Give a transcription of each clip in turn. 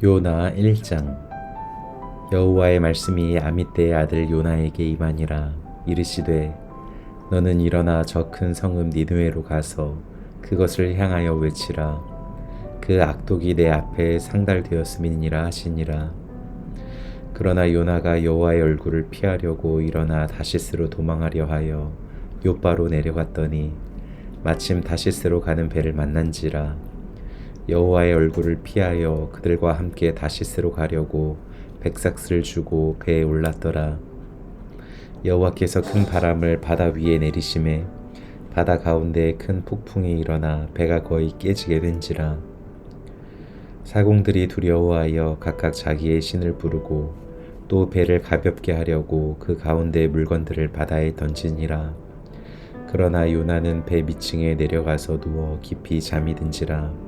요나 1장. 여호와의 말씀이 아미떼의 아들 요나에게 임하니라. 이르시되 너는 일어나 저 큰 성읍 니느웨로 가서 그것을 향하여 외치라. 그 악독이 내 앞에 상달되었음이니라 하시니라. 그러나 요나가 여호와의 얼굴을 피하려고 일어나 다시스로 도망하려 하여 요바로 내려갔더니 마침 다시스로 가는 배를 만난지라 여호와의 얼굴을 피하여 그들과 함께 다시스로 가려고 백삭스를 주고 배에 올랐더라. 여호와께서 큰 바람을 바다 위에 내리심에 바다 가운데 큰 폭풍이 일어나 배가 거의 깨지게 된지라. 사공들이 두려워하여 각각 자기의 신을 부르고 또 배를 가볍게 하려고 그 가운데 물건들을 바다에 던지니라. 그러나 요나는 배 밑층에 내려가서 누워 깊이 잠이 든지라.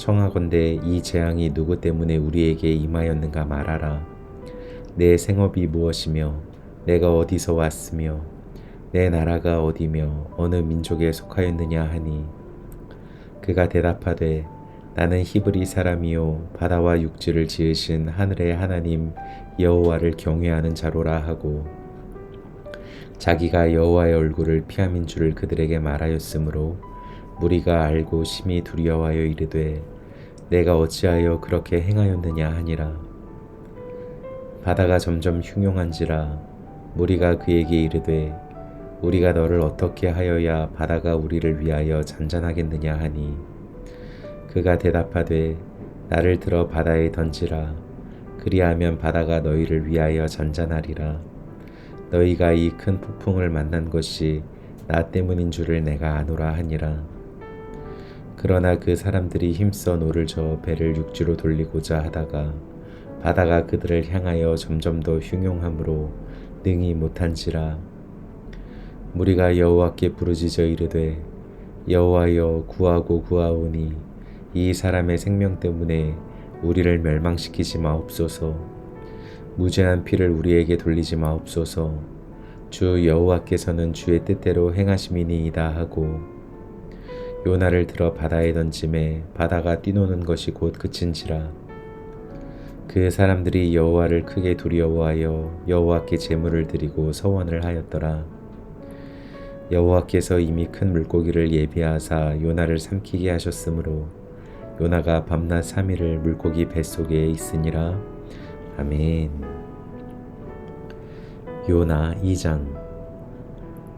청하건대 이 재앙이 누구 때문에 우리에게 임하였는가 말하라. 내 생업이 무엇이며 내가 어디서 왔으며 내 나라가 어디며 어느 민족에 속하였느냐 하니 그가 대답하되 나는 히브리 사람이요 바다와 육지를 지으신 하늘의 하나님 여호와를 경외하는 자로라 하고 자기가 여호와의 얼굴을 피함인 줄을 그들에게 말하였으므로 무리가 알고 심히 두려워하여 이르되 내가 어찌하여 그렇게 행하였느냐 하니라. 바다가 점점 흉용한지라 무리가 그에게 이르되 우리가 너를 어떻게 하여야 바다가 우리를 위하여 잔잔하겠느냐 하니? 그가 대답하되 나를 들어 바다에 던지라. 그리하면 바다가 너희를 위하여 잔잔하리라. 너희가 이 큰 폭풍을 만난 것이 나 때문인 줄을 내가 아노라 하니라 그러나 그 사람들이 힘써 노를 저어 배를 육지로 돌리고자 하다가 바다가 그들을 향하여 점점 더 흉용함으로 능히 못한지라. 무리가 여호와께 부르짖어 이르되 여호와여 구하고 구하오니 이 사람의 생명 때문에 우리를 멸망시키지 마옵소서. 무죄한 피를 우리에게 돌리지 마옵소서. 주 여호와께서는 주의 뜻대로 행하심이니이다 하고 요나를 들어 바다에 던짐에 바다가 뛰노는 것이 곧 그친지라 그 사람들이 여호와를 크게 두려워하여 여호와께 제물을 드리고 서원을 하였더라. 여호와께서 이미 큰 물고기를 예비하사 요나를 삼키게 하셨으므로 요나가 밤낮 3일을 물고기 뱃속에 있으니라. 아멘. 요나 2장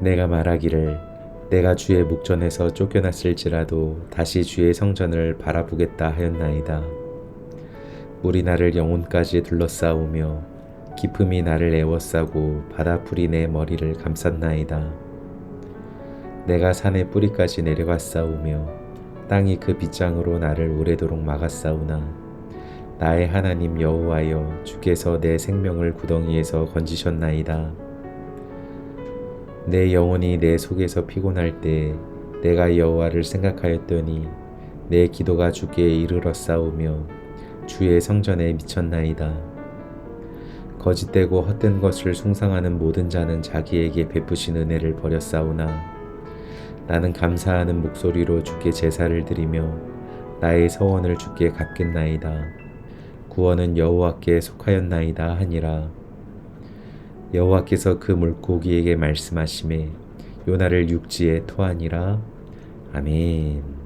내가 말하기를 내가 주의 목전에서 쫓겨났을지라도 다시 주의 성전을 바라보겠다 하였나이다. 물이 나를 영혼까지 둘러싸우며 기품이 나를 애워싸고 바다풀이 내 머리를 감쌌나이다. 내가 산의 뿌리까지 내려갔사오며 땅이 그 빗장으로 나를 오래도록 막았사오나 나의 하나님 여호와여 주께서 내 생명을 구덩이에서 건지셨나이다. 내 영혼이 내 속에서 피곤할 때 내가 여호와를 생각하였더니 내 기도가 주께 이르러 싸우며 주의 성전에 미쳤나이다. 거짓되고 헛된 것을 숭상하는 모든 자는 자기에게 베푸신 은혜를 버렸사오나 나는 감사하는 목소리로 주께 제사를 드리며 나의 서원을 주께 갚겠나이다. 구원은 여호와께 속하였나이다 하니라. 여호와께서 그 물고기에게 말씀하심에 요나를 육지에 토하니라. 아멘.